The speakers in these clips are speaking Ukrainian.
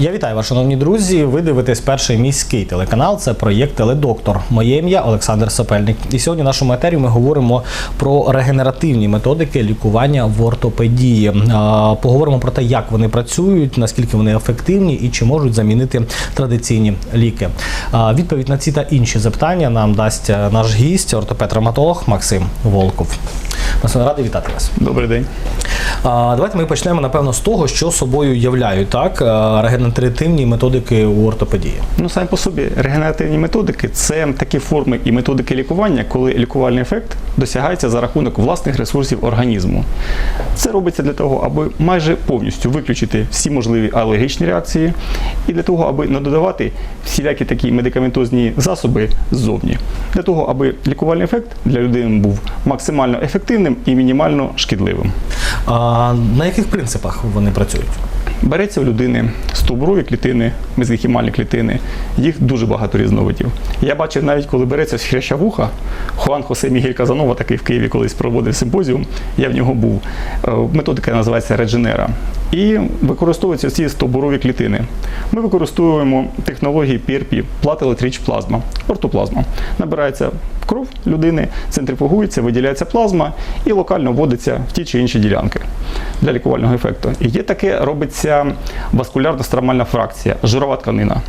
Я вітаю вас, шановні друзі. Ви дивитесь перший міський телеканал. Це проєкт Теледоктор. Моє ім'я Олександр Сапельник. І сьогодні в нашому етері ми говоримо про регенеративні методики лікування в ортопедії. Поговоримо про те, як вони працюють, наскільки вони ефективні і чи можуть замінити традиційні ліки. Відповідь на ці та інші запитання нам дасть е, наш гість, ортопед-травматолог Максим Волков. Максим, радий вітати вас. Добрий день. А, Давайте ми почнемо напевно з того, що собою являють так регенеративні методики у ортопедії. Ну, самі по собі регенеративні методики це такі форми і методики лікування, коли лікувальний ефект досягається за рахунок власних ресурсів організму. Це робиться для того, аби майже повністю виключити всі можливі алергічні реакції, і для того, аби не додавати всілякі такі медикаментозні засоби ззовні, для того, аби лікувальний ефект для людини був максимально ефективним і мінімально шкідливим. А на яких принципах вони працюють? Береться у людини стовбурові клітини, мезохімальні клітини, їх дуже багато різновидів. Я бачив навіть, коли береться хряща вуха, Хуан Хосе Мігель Казанова, такий в Києві колись проводив симпозіум, я в нього був. Е, Методика називається Редженера. І використовуються ці стовбурові клітини. Ми використовуємо технології PRP, Rich Plasma, ортоплазма. Набирається кров людини, центрифугується, виділяється плазма і локально вводиться в ті чи інші ділянки для лікувального ефекту. І є таке, робиться васкулярно-стромальна фракція, жирова тканина.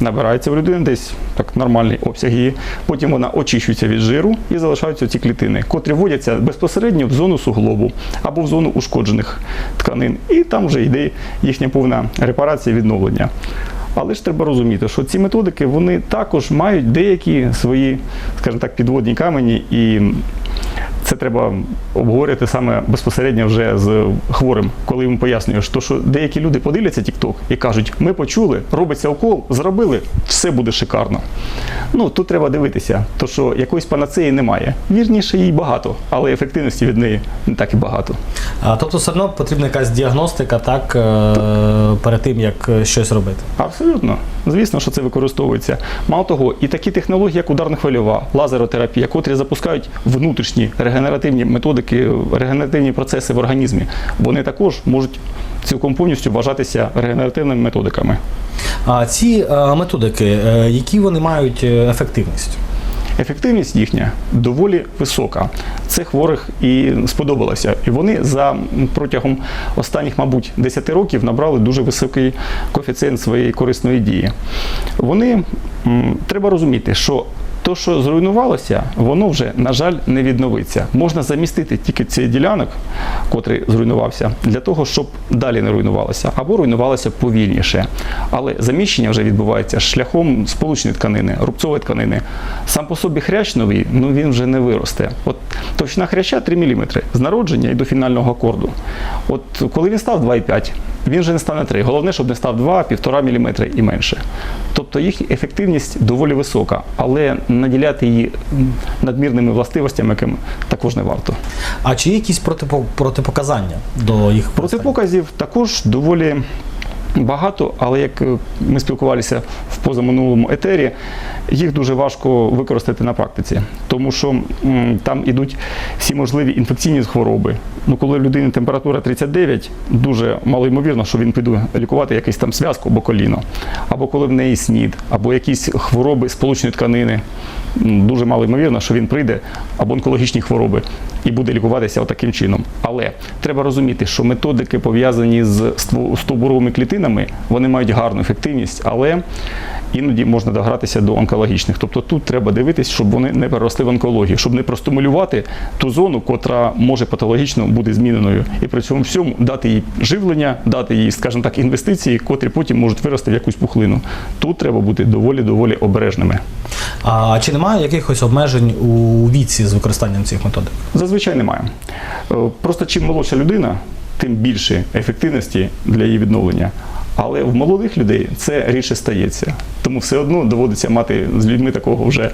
Набирається у людини десь так нормальний обсяг її. Потім вона очищується від жиру і залишаються ці клітини, котрі вводяться безпосередньо в зону суглобу або в зону ушкоджених тканин. І там вже йде їхня повна репарація відновлення. Але ж треба розуміти, що ці методики вони також мають деякі свої, скажімо так, підводні камені, і це треба обговорювати саме безпосередньо вже з хворим, коли йому пояснюєш, то що деякі люди подивляться TikTok і кажуть, ми почули, робиться укол, зробили, все буде шикарно. Ну тут треба дивитися, то що якоїсь панацеї немає. Вірніше їй багато, але ефективності від неї не так і багато. А, тобто, все одно потрібна якась діагностика, так е, перед тим як е, щось робити. Абсолютно. Звісно, що це використовується. Мало того, і такі технології, як ударно-хвильова, лазеротерапія, котрі запускають внутрішні регенеративні методики, регенеративні процеси в організмі, вони також можуть цілком повністю вважатися регенеративними методиками. А ці е, методики, е, які вони мають е, ефективність? Ефективність їхня доволі висока. Це хворих і сподобалося. І вони за протягом останніх, мабуть, 10 років набрали дуже високий коефіцієнт своєї корисної дії. Вони треба розуміти, що то, що зруйнувалося, воно вже, на жаль, не відновиться. Можна замістити тільки цей ділянок, котрий зруйнувався, для того, щоб далі не руйнувалося, або руйнувалося повільніше. Але заміщення вже відбувається шляхом сполучної тканини, рубцової тканини. Сам по собі хрящ новий, ну він вже не виросте. От товщина хряща 3 мм з народження і до фінального акорду. От коли він став 2,5, він вже не стане 3. Головне, щоб не став 2, 1,5 мм і менше. Тобто їх ефективність доволі висока, але наділяти її надмірними властивостями, яким також не варто. А чи є якісь протипоказання до їх? Протипоказів також доволі багато, але як е, ми спілкувалися в позаминулому етері, їх дуже важко використати на практиці, тому що там ідуть всі можливі інфекційні хвороби. Ну, коли в людини температура 39, дуже мало ймовірно, що він піде лікувати якусь там зв'язку або коліно, або коли в неї снід, або якісь хвороби сполучної тканини. Дуже мало ймовірно, що він прийде або онкологічні хвороби і буде лікуватися таким чином. Але треба розуміти, що методики пов'язані з стовбуровими клітинами, вони мають гарну ефективність, але іноді можна догратися до онкологічних. Тобто тут треба дивитись, щоб вони не переросли в онкологію, щоб не простимулювати ту зону, котра може патологічно бути зміненою, і при цьому всьому дати їй живлення, дати їй, скажімо так, інвестиції, котрі потім можуть вирости в якусь пухлину. Тут треба бути доволі доволі обережними. А чи немає якихось обмежень у віці з використанням цих методик? Зазвичай немає. Е, Просто чим молодша людина, тим більше ефективності для її відновлення. Але в молодих людей це рідше стається. Тому все одно доводиться мати з людьми такого вже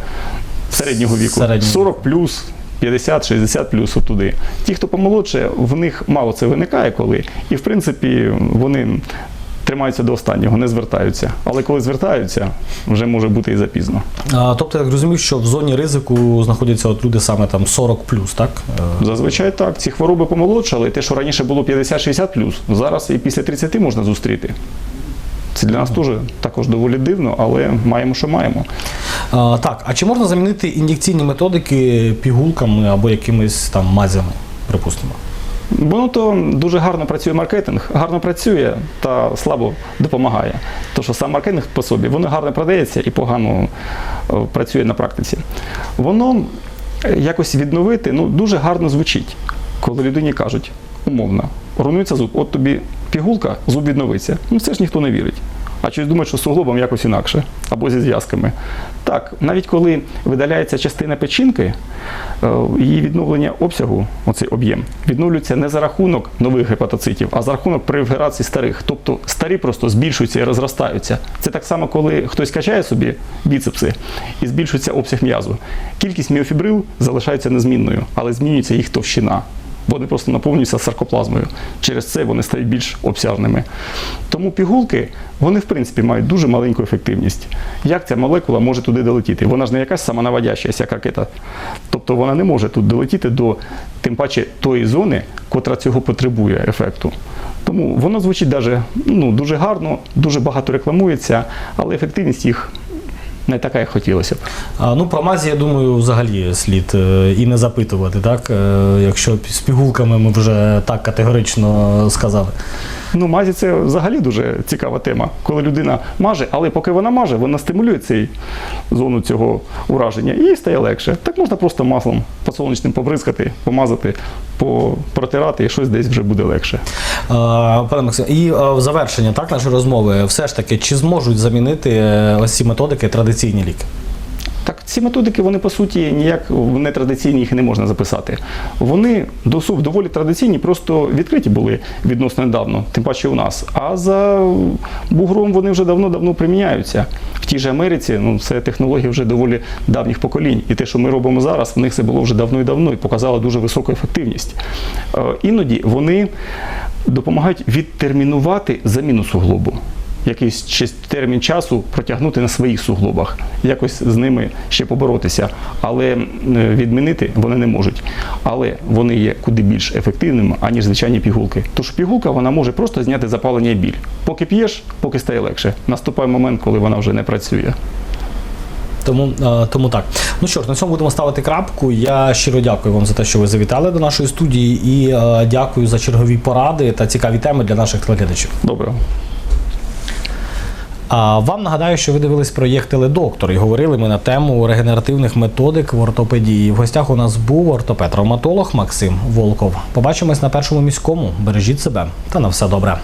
середнього віку. Середнього. 40 плюс. 50-60 плюс туди. Ті, хто помолодше, в них мало це виникає коли. І в принципі вони тримаються до останнього, не звертаються. Але коли звертаються, вже може бути і запізно. А, тобто, я так розумію, що в зоні ризику знаходяться от люди саме там 40 так? Е, Зазвичай так. Ці хвороби помолодшали. Те, що раніше було 50-60 плюс, зараз і після 30 можна зустріти. Це для нас теж також доволі дивно, але маємо, що маємо. А, так, а чи можна замінити ін'єкційні методики пігулками або якимись там мазями, припустимо? Воно то дуже гарно працює маркетинг, гарно працює та слабо допомагає. Тому що сам маркетинг по собі воно гарно продається і погано е, працює на практиці. Воно якось відновити ну, дуже гарно звучить, коли людині кажуть, умовно, руйнується зуб, от тобі пігулка, зуб відновиться. Ну це ж ніхто не вірить. А щось думають, що суглобом якось інакше або зі зв'язками. Так, навіть коли видаляється частина печінки, е, її відновлення обсягу, оцей об'єм, відновлюється не за рахунок нових гепатоцитів, а за рахунок превгерації старих. Тобто старі просто збільшуються і розростаються. Це так само, коли хтось качає собі біцепси і збільшується обсяг м'язу. Кількість міофібрил залишається незмінною, але змінюється їх товщина. Вони просто наповнюються саркоплазмою. Через це вони стають більш обсяжними. Тому пігулки, вони в принципі мають дуже маленьку ефективність. Як ця молекула може туди долетіти? Вона ж не якась самонаводящаяся, як ракета. Тобто вона не може тут долетіти до тим паче тої зони, котра цього потребує ефекту. Тому воно звучить даже, ну, дуже гарно, дуже багато рекламується, але ефективність їх не така, як хотілося б. А, ну, про мазі, я думаю, взагалі слід е, і не запитувати, так? Е, якщо з пігулками ми вже так категорично сказали. Ну, мазі це взагалі дуже цікава тема. Коли людина маже, але поки вона маже, вона стимулює цей зону цього ураження і їй стає легше. Так можна просто маслом подсолнечним побризкати, помазати, по- протирати, і щось десь вже буде легше. Пане Максим, і е, в завершення так, нашої розмови, все ж таки, чи зможуть замінити е, ось ці методики традиційні ліки? Так, ці методики, вони по суті ніяк в нетрадиційні їх не можна записати. Вони досу- доволі традиційні, просто відкриті були відносно недавно, тим паче у нас. А за бугром вони вже давно-давно приміняються. Тій же Америці ну, це технології вже доволі давніх поколінь. І те, що ми робимо зараз, в них це було вже давно і давно і показало дуже високу ефективність. Е, Іноді вони допомагають відтермінувати заміну суглобу якийсь ще термін часу протягнути на своїх суглобах, якось з ними ще поборотися. Але відмінити вони не можуть. Але вони є куди більш ефективними, аніж звичайні пігулки. Тож пігулка вона може просто зняти запалення і біль. Поки п'єш, поки стає легше. Наступає момент, коли вона вже не працює. Тому, е, тому так. Ну що ж, на цьому будемо ставити крапку. Я щиро дякую вам за те, що ви завітали до нашої студії, і е, дякую за чергові поради та цікаві теми для наших телеглядачів. Добре. А вам нагадаю, що ви дивились проєкт Теледоктор і говорили ми на тему регенеративних методик в ортопедії. В гостях у нас був ортопед-травматолог Максим Волков. Побачимось на першому міському. Бережіть себе та на все добре.